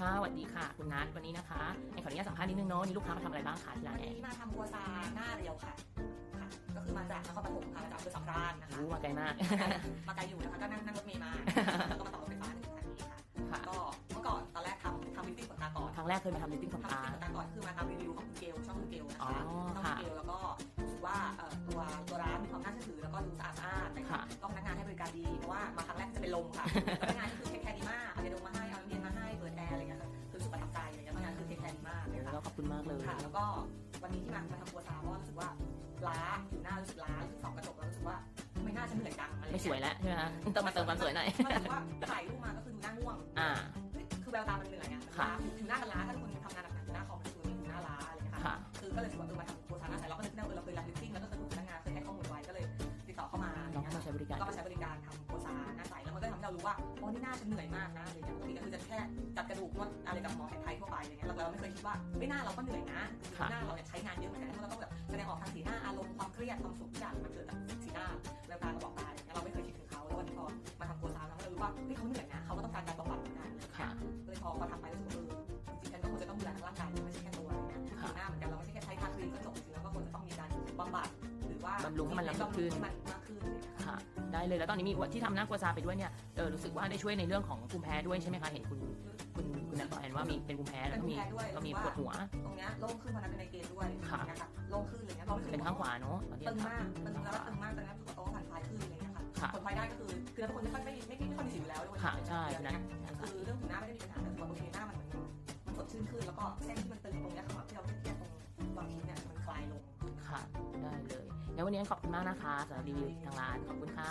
ค่ะสวัสดีค่ะ คุณนัทวันนี้นะคะในขออนุญาตสัมภาษณ์นิดนึงเนาะวันนี้ลูกค้ามาทำอะไรบ้างคะที่ร้าวันนแอนี้ร์มาทำกัวซาหน้าเรียวค่ะค่ะ ก็คือมาจากนครปฐมค่ะมาจากอำเภอสำราญนะคะรู้มาไกลมาก มาไกลอยู่นะคะก็นั่งนั่งรถเมล์มาแล้วก็มาต่อรถไฟฟ้าหนึ่งคันนี้ค่ะค่ะ ก็เมื่อก่อนตอนแรกทำทำลิฟติ้งขนตาก่อนครั้งแรกเคยมาทำลิปติ้งขนทำลิฟตา ติ้งขนตาก่อนคือมาทำรีวิวของคุณเกลช่องคุณเกลนะอ๋อคะช่องค่ะคุณเกลแล้วก็รู้สึกว่าเอ่อตัวตัวร้านมีความน่าเชื่อถือแล้วก็ดูสะอาดสะอาดแต่ค่ะ ก็พนักงานให้บริการดีเพราะว่ามาครั้งแรกจะเป็นลมค่ะพนัก ค่ะก็ขอบคุณมากเลย ค่ะ แล้วก็วันนี้ที่มามาทำกัวซาเพราะว่ารู้สึกว่าล้าผิวหน้ารู้สึกล้ารู้สึกส่องกระจกแล้วรู้สึกว่าไม่น่าจะเหนื่อยจังอะไรไม่สวยแล้วใช่ไหมคะต้องมาเติมความสวยหน่อยมันรู้สึกว่าถ่ายรูปมาก็คือดูหน้าง่วงอ่า เฮ้ยคือแววตามันเหนื่อยอะมันค่ะล้าผิวหน้ามันล้าถ้าทุกคนทำงานหนักๆผิวหน้าคอมมันจะดูผิวหน้าล้าอะไรอย่างเงี้ยค่ะ ค่ะ คือก็เลยรู้สึกว่าเออมาทำกัวซาหน้าใสเราก็นึกได้ว่าเออเราเคยรับลิฟติ้งแล้วก็เคยถูกพนักงานเคยให้ข้อมูลไว้ก็เลยติดต่อเข้ามาอะไรน้องเงี้ยก็มาใช้บริการ ก็มาใช้บริการทำกัวซา รารู้ว่าอ๋อนี่หน้าฉันเหนื่อยมากนะอะไรอย่างเงี้ยปกติก็คือจะแค่จัดกระดูกนวดอะไรกับหมอแผนไทยทั่วไปอะไรเงี้ยเราเราไม่เคยคิดว่าไม่หน้าเราก็เหนื่อยนะค่ะหน้าเราเนี่ยใช้งานเยอะเหมือนกันเพราะเราต้องแบบแสดงออกทางสีหน้าอารมณ์ความเครียดความสุขทุกอย่างมันเกิดจากสีหน้าแววตากระบอกตาอะไรเงี้ยเราไม่เคยคิดถึงเขาแล้ววันนี้พอมาทำกัวซาเราก็เลยรู้ว่าเฮ้ยเขาเหนื่อยนะเขาก็ต้องการการบำบัดเหมือนกันเลยค่ะเลยพอพอทำไปรู้สึกว่าเออจริงๆฉันก็ควรจะต้องดูแลทั้งร่างกายไม่ใช่แค่ตัวอะไรเงี้ยผิวหน้าเหมือนกันเราไม่ใช่แค่ใช้ทาครีมก็จบจริงๆแล้วก็ควรจะต้องมีการบำบัดหรือว่าบำรุงให้มันละมุนขึ้นให้มันมากขึ้นอะ ไรเงี้ยค่ะค่ะได้เลย แล้วตอนนี้มีที่ทำหน้ากัวซาไปด้วยเนี่ยเออรู้สึกว่าได้ช่วยในเรื่องของภูมิแพ้ด้วยใช่ไหมคะ เห็นคุณคุณคุณนัทบอกเห็นว่ามีเป็นภูมิแพ้แล้วก็มีเป็นภูมิแพ้ด้วย ก็มีปวดหัว ตรงเนี้ยโล่งขึ้นเพราะนั้นเป็นในเกณฑ์ด้วยค่ะนะคะโล่งขึ้นอะไรเงี้ยเรารู้สึกเป็นข้างขวาเนาะตอนที่ตึงทำมากตึงแล้วก็ตึงมากตอนนี้รู้สึกว่าโต๊ะผ่านคลายขึ้นอะไรเงี้ยค่ะค่ะ ผลพลอยได้ก็คือคือทุกคนไม่ค่อยไม่ไม่ไม่ค่อยมีสิวอยู่แล้วด้วยค่ะใช่คุณนัทคือเรื่องผิวหน้าไม่ได้มีปัญหาแต่ตัวโอเคหน้ามันมันมันสดชื่นขึ้นแล้วก็เส้นที่มันตึงตรงเนี้ยขมับที่เราเครี งั้นวันนี้ขอบคุณมากนะคะสำหรับรีวิวทางร้านขอบคุณค่ะ